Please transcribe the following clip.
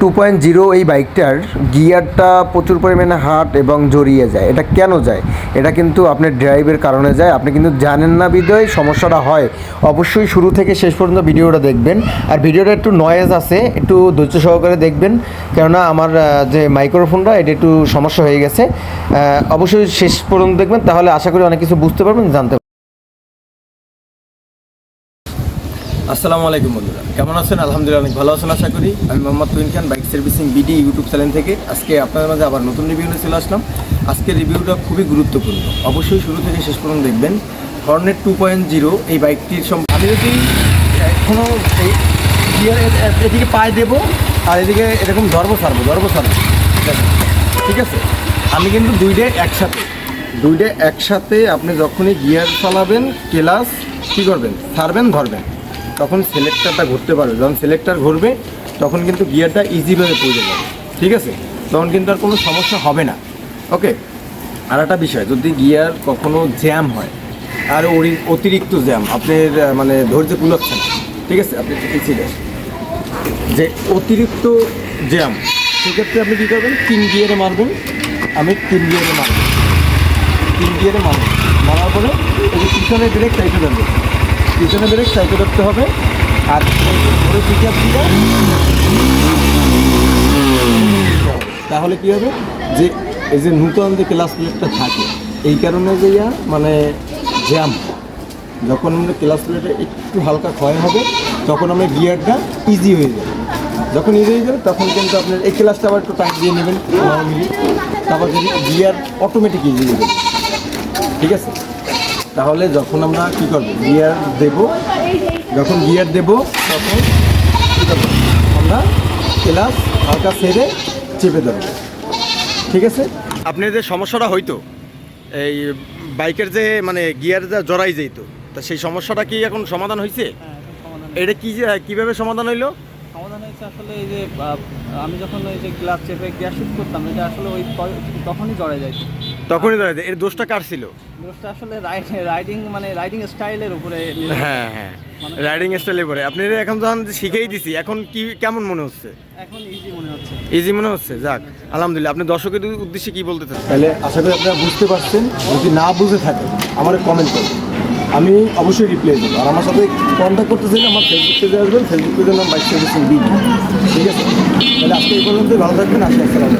Two point zero এই বাইকটার গিয়ারটা প্রচুর পরিমাণে হাট এবং জড়িয়ে যায়। এটা কেন যায়? এটা কিন্তু আপনার ড্রাইভের কারণে যায়। আপনি কিন্তু জানেন না বিদয়, সমস্যাটা হয়। অবশ্যই শুরু থেকে শেষ পর্যন্ত ভিডিওটা দেখবেন। আর ভিডিওটা একটু নয়েজ আছে, একটু ধৈর্য সহকারে দেখবেন। কেননা আমার যে মাইক্রোফোনটা এটা একটু সমস্যা হয়ে গেছে। অবশ্যই শেষ পর্যন্ত দেখবেন। তাহলে আশা করি অনেক কিছু বুঝতে পারবেন, জানতে আসসালামু আলাইকুম বন্ধুরা। কেমন আছেন? আলহামদুলিল্লাহ অনেক ভালো আছেন আশা করি। আমি Mohammad তুইন Khan bike servicing BD YouTube channel থেকে। আজকে আপনাদের মাঝে আবার নতুন রিভিউ নিয়ে চলে আসলাম। আজকের রিভিউটা খুবই গুরুত্বপূর্ণ। অবশ্যই শুরু থেকে শেষ পর্যন্ত দেখবেন। হর্নেট টু পয়েন্ট জিরো এই বাইকটির সম্পর্কে আমি যদি এখনও এদিকে পায়ে দেবো আর এদিকে এরকম ধরবো ছাড়বো ধরবো দেখেন, ঠিক আছে? আমি কিন্তু দুইটা একসাথে দুইটা একসাথে আপনি যখনই গিয়ার চালাবেন ক্লাস কী করবেন? সারবেন ধরবেন। তখন সিলেক্টারটা ঘুরতে পারবে। যখন সিলেক্টার ঘুরবে, তখন কিন্তু গিয়ারটা ইজিভাবে পড়ে যাবে। ঠিক আছে? তখন কিন্তু আর কোনো সমস্যা হবে না। ওকে আর একটা বিষয়, যদি গিয়ার কখনো জ্যাম হয়, আর ওরি- অতিরিক্ত জ্যাম আপনার মানে ধৈর্য কুলাচ্ছে ঠিক আছে? আপনি পিছিয়ে যে অতিরিক্ত জ্যাম সেক্ষেত্রে আপনি কী করবেন? তিন গিয়ারে মারবেন, আমি তিন গিয়ারে মারব। তিন গিয়ারে মারব। মারার পরে পিছনে ব্রেক সাইকেল ধরবে পিছনে ব্রেক সাইকেল ধরতে হবে। আর ধরে পিক তাহলে কী হবে? যে এই যে নূতন যে ক্লাস প্লেটটা থাকে, এই কারণে যে ইয়া মানে জ্যাম যখন আমরা ক্লাস প্লেটে একটু হালকা ক্ষয় হবে, তখন আমরা গিয়ারটা ইজি হয়ে যাবে। যখন ইজি হয়ে যাবে, তখন কিন্তু আপনার এই ক্লাসটা আবার একটু টাইট দিয়ে নেবেন তারপর গিয়ার অটোমেটিক ইজি হয়ে যাবে ঠিক আছে? তাহলে যখন আমরা কী করব? গিয়ার দেব। যখন গিয়ার দেব তখন কী করব? আমরা ক্লাস হালকা ছেড়ে চেপে ধরবো। ঠিক আছে? আপনার যে সমস্যাটা হইতো এই বাইকের যে মানে গিয়ার যা জড়াই যেত তা সেই সমস্যাটা কি এখন সমাধান হয়েছে হ্যাঁ, এটা কি যে- কীভাবে সমাধান হইল? সমাধান হয়েছে আসলে এই যে আমি যখন ওই যে গ্লাস চেপে গ্যাস শিফট করতাম এটা আসলে ওই তখনই জড়ে যায় তখনই দাঁড়াতে এর দোষটা কার ছিল? দোষটা আসলে রাইডিং মানে রাইডিং স্টাইলের উপরে হ্যাঁ হ্যাঁ। রাইডিং স্টাইলে পরে আপনি এখন যখন শিখেই দিছি এখন কি কেমন মনে হচ্ছে? এখন ইজি মনে হচ্ছে। ইজি মনে হচ্ছে? যাক আলহামদুলিল্লাহ। আপনি দর্শকের উদ্দেশ্যে কি বলতে চান তাহলে আশা করি আপনারা বুঝতে পারছেন। যদি না বুঝে থাকেন আমার কমেন্ট করবেন আমি অবশ্যই রিপ্লাই দেবো। আর আমার সাথে কন্ট্যাক্ট করতে চাইলে আমার ফেসবুক পেজে আসবেন। ফেসবুক পেজের নাম বাইক সার্ভিসিং বি ঠিক আছে? তাহলে আজকে এই পর্যন্ত ভালো থাকবেন। আজকে আসসালামু